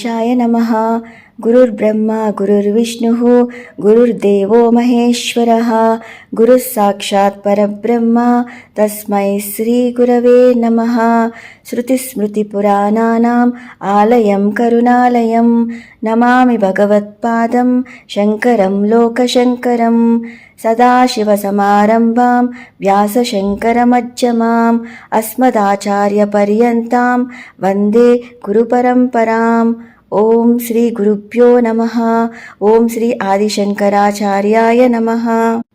शाय नमः गुरुर्ब्रह्मा गुरुर्विष्णुः गुरुर्देवो महेश्वरः गुरुः साक्षात् परब्रह्म तस्मै श्रीगुरवे नमः श्रुतिस्मृतिपुराणानाम् आलयं करुणालयं नमामि भगवत्पादं शङ्करं लोकशङ्करं सदाशिवसमारम्भां व्यासशङ्करमज्जमाम् अस्मदाचार्यपर्यन्तां वन्दे गुरुपरम्पराम् ఓం శ్రీ గురుభ్యో నమ. ఓం శ్రీ ఆదిశంకరాచార్యాయ నమ.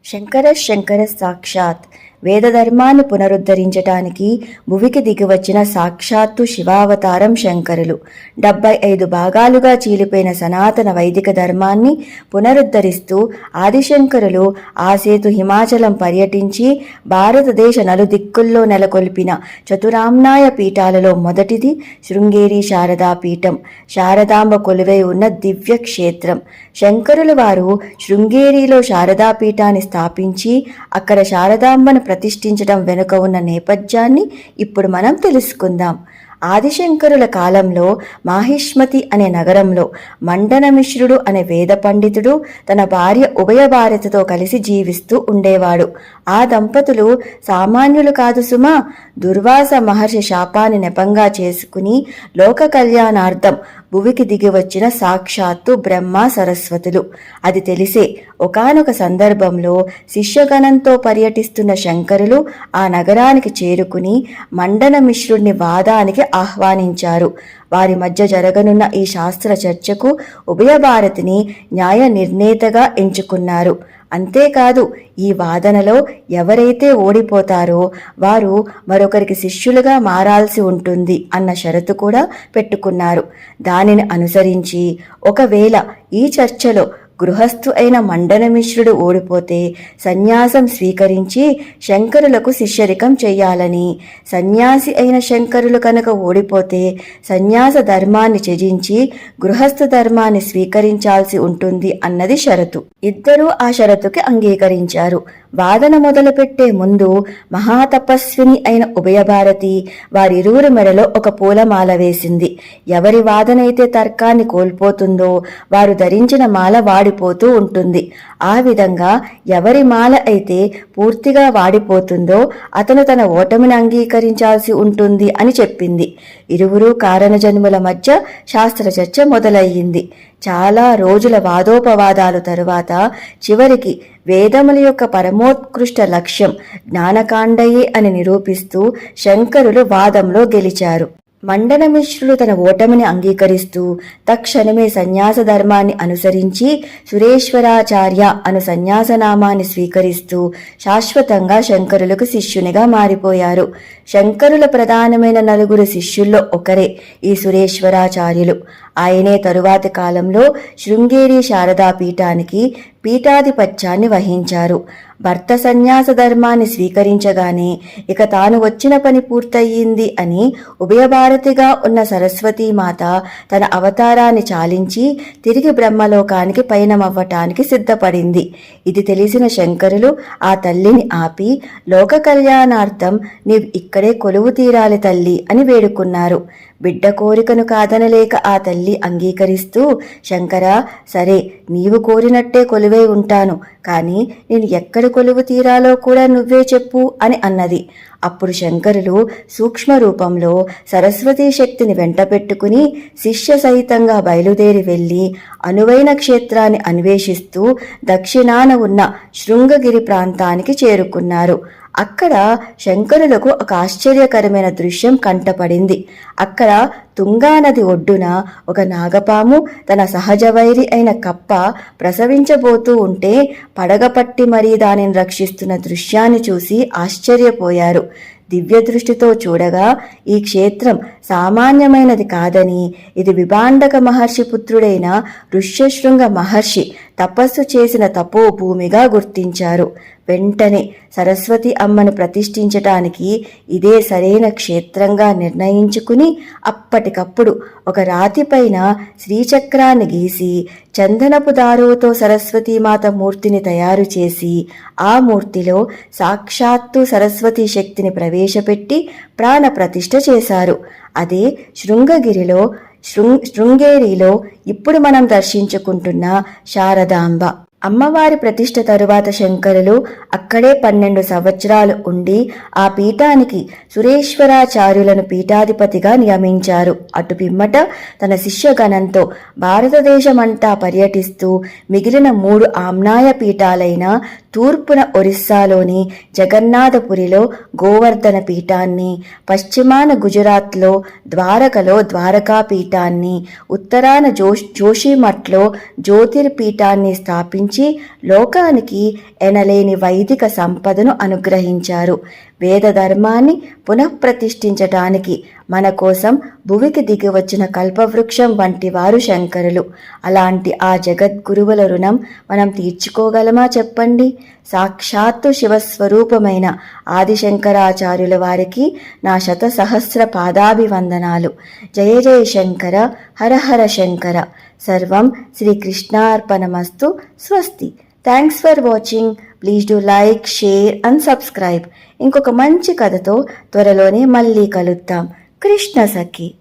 శంకర శంకర సాక్షాత్. వేదధర్మాన్ని పునరుద్ధరించటానికి భువికి దిగివచ్చిన సాక్షాత్తు శివావతారం శంకరులు. డెబ్బై ఐదు భాగాలుగా చీలిపోయిన సనాతన వైదిక ధర్మాన్ని పునరుద్ధరిస్తూ ఆదిశంకరులు ఆసేతు హిమాచలం పర్యటించి భారతదేశ నలుదిక్కుల్లో నెలకొల్పిన చతురామ్నాయ పీఠాలలో మొదటిది శృంగేరి శారదా పీఠం. శారదాంబ కొలువై ఉన్న దివ్య క్షేత్రం. శంకరుల వారు శృంగేరిలో శారదా పీఠాన్ని స్థాపించి అక్కడ శారదాంబను ప్రతిష్ఠించడం వెనుక ఉన్న నేపథ్యాన్ని ఇప్పుడు మనం తెలుసుకుందాం. ఆదిశంకరుల కాలంలో మాహిష్మతి అనే నగరంలో మండన మిశ్రుడు అనే వేద పండితుడు తన భార్య ఉభయ భార్యతతో కలిసి జీవిస్తూ ఉండేవాడు. ఆ దంపతులు సామాన్యులు కాదు సుమా దుర్వాస మహర్షి శాపాన్ని నెపంగా చేసుకుని లోక కళ్యాణార్థం భువికి దిగి వచ్చిన సాక్షాత్తు బ్రహ్మ సరస్వతులు. అది తెలిసే ఒకనొక సందర్భంలో శిష్యగణంతో పర్యటిస్తున్న శంకరులు ఆ నగరానికి చేరుకుని మండన మిశ్రుడిని వాదానికి ఆహ్వానించారు. వారి మధ్య జరగనున్న ఈ శాస్త్ర చర్చకు ఉభయ భారతిని న్యాయ నిర్ణేతగా ఎంచుకున్నారు. అంతేకాదు ఈ వాదనలో ఎవరైతే ఓడిపోతారో వారు మరొకరికి శిష్యులుగా మారాల్సి ఉంటుంది అన్న షరతు కూడా పెట్టుకున్నారు. దానిని అనుసరించి ఒకవేళ ఈ చర్చలో గృహస్థు అయిన మండనమిశ్రుడు ఓడిపోతే సన్యాసం స్వీకరించి శంకరులకు శిష్యరికం చెయ్యాలని సన్యాసి అయిన శంకరులు కనుక ఓడిపోతే సన్యాస ధర్మాన్ని త్యజించి గృహస్థ ధర్మాన్ని స్వీకరించాల్సి ఉంటుంది అన్నది షరతు. ఇద్దరూ ఆ షరతుకి అంగీకరించారు. వాదన మొదలుపెట్టే ముందు మహాతపస్విని అయిన ఉభయభారతి వారిరువురి మెడలో ఒక పూలమాల వేసింది. ఎవరి వాదనైతే తర్కాన్ని కోల్పోతుందో వారు ధరించిన మాల వాడి వాడిపోతూ ఉంటుంది. ఆ విధంగా ఎవరి మాల అయితే పూర్తిగా వాడిపోతుందో అతను తన ఓటమిని అంగీకరించాల్సి ఉంటుంది అని చెప్పింది. ఇరువురు కారణజన్ముల మధ్య శాస్త్ర చర్చ మొదలయ్యింది. చాలా రోజుల వాదోపవాదాలు తరువాత చివరికి వేదముల యొక్క పరమోత్కృష్ట లక్ష్యం జ్ఞానకాండయే అని నిరూపిస్తూ శంకరులు వాదంలో గెలిచారు. మండనమిశ్రుడు తన ఓటమిని అంగీకరిస్తూ తక్షణమే సన్యాస ధర్మాన్ని అనుసరించి సురేశ్వరాచార్య అను సన్యాసనామాన్ని స్వీకరిస్తూ శాశ్వతంగా శంకరులకు శిష్యునిగా మారిపోయారు. శంకరుల ప్రధానమైన నలుగురు శిష్యుల్లో ఒకరే ఈ సురేశ్వరాచార్యులు. ఆయనే తరువాతి కాలంలో శృంగేరి శారదా పీఠానికి పీఠాధిపత్యాన్ని వహించారు. భర్త సన్యాస ధర్మాన్ని స్వీకరించగానే ఇక తాను వచ్చిన పని పూర్తయింది అని ఉభయభారతిగా ఉన్న సరస్వతీమాత తన అవతారాన్ని చాలించి తిరిగి బ్రహ్మలోకానికి పయనమవ్వటానికి సిద్ధపడింది. ఇది తెలిసిన శంకరులు ఆ తల్లిని ఆపి లోక కళ్యాణార్థం నీవు ఇక్కడే కొలువు తీరాలి తల్లి అని వేడుకున్నారు. బిడ్డ కోరికను కాదనలేక ఆ తల్లి అంగీకరిస్తూ శంకర సరే నీవు కోరినట్టే కొలువే ఉంటాను. కానీ నేను ఎక్కడ కొలువు తీరాలో కూడా నువ్వే చెప్పు అని అన్నది. అప్పుడు శంకరులు సూక్ష్మ రూపంలో సరస్వతీ శక్తిని వెంట పెట్టుకుని శిష్య సహితంగా బయలుదేరి వెళ్ళి అనువైన క్షేత్రాన్ని అన్వేషిస్తూ దక్షిణాన ఉన్న శృంగగిరి ప్రాంతానికి చేరుకున్నారు. అక్కడ శంకరులకు ఒక ఆశ్చర్యకరమైన దృశ్యం కంటపడింది. అక్కడ తుంగానది ఒడ్డున ఒక నాగపాము తన సహజ వైరి అయిన కప్ప ప్రసవించబోతూ ఉంటే పడగపట్టి మరీ దానిని రక్షిస్తున్న దృశ్యాన్ని చూసి ఆశ్చర్యపోయారు. దివ్య దృష్టితో చూడగా ఈ క్షేత్రం సామాన్యమైనది కాదని ఇది విభాండక మహర్షి పుత్రుడైన ఋష్యశృంగ మహర్షి తపస్సు చేసిన తపోభూమిగా గుర్తించారు. వెంటనే సరస్వతి అమ్మను ప్రతిష్ఠించటానికి ఇదే సరైన క్షేత్రంగా నిర్ణయించుకుని అప్పటికప్పుడు ఒక రాతిపైన శ్రీచక్రాన్ని గీసి చందనపు దారుతో సరస్వతీమాత మూర్తిని తయారు చేసి ఆ మూర్తిలో సాక్షాత్తు సరస్వతీ శక్తిని ప్రవేశపెట్టి ప్రాణప్రతిష్ఠ చేశారు. అదే శృంగగిరిలో శృంగేరిలో ఇప్పుడు మనం దర్శించుకుంటున్న శారదాంబ. అమ్మవారి ప్రతిష్ఠ తరువాత శంకరులు అక్కడే పన్నెండు సంవత్సరాలు ఉండి ఆ పీఠానికి సురేశ్వరాచార్యులను పీఠాధిపతిగా నియమించారు. అటు పిమ్మట తన శిష్యగణంతో భారతదేశమంతా పర్యటిస్తూ మిగిలిన మూడు ఆమ్నాయ పీఠాలైన తూర్పున ఒరిస్సాలోని జగన్నాథపురిలో గోవర్ధన పీఠాన్ని పశ్చిమాన గుజరాత్లో ద్వారకలో ద్వారకా పీఠాన్ని ఉత్తరాన జోష్ జోషిమఠ్లో జ్యోతిర్పీఠాన్ని స్థాపించి లోకానికి ఎనలేని వైదిక సంపదను అనుగ్రహించారు. వేద ధర్మాన్ని పునఃప్రతిష్ఠించటానికి మన కోసం భువికి దిగి వచ్చిన కల్పవృక్షం వంటి వారు శంకరులు. అలాంటి ఆ జగద్గురువుల రుణం మనం తీర్చుకోగలమా చెప్పండి? సాక్షాత్తు శివస్వరూపమైన ఆదిశంకరాచార్యుల వారికి నా శత సహస్ర పాదాభివందనాలు. జయ జయ శంకర హర హర శంకర. సర్వం శ్రీకృష్ణార్పణమస్తు స్వస్తి. Thanks for watching please do like share and subscribe ఇంకొక మంచి కథతో త్వరలోనే మళ్ళీ కలుద్దాం. కృష్ణ సఖి.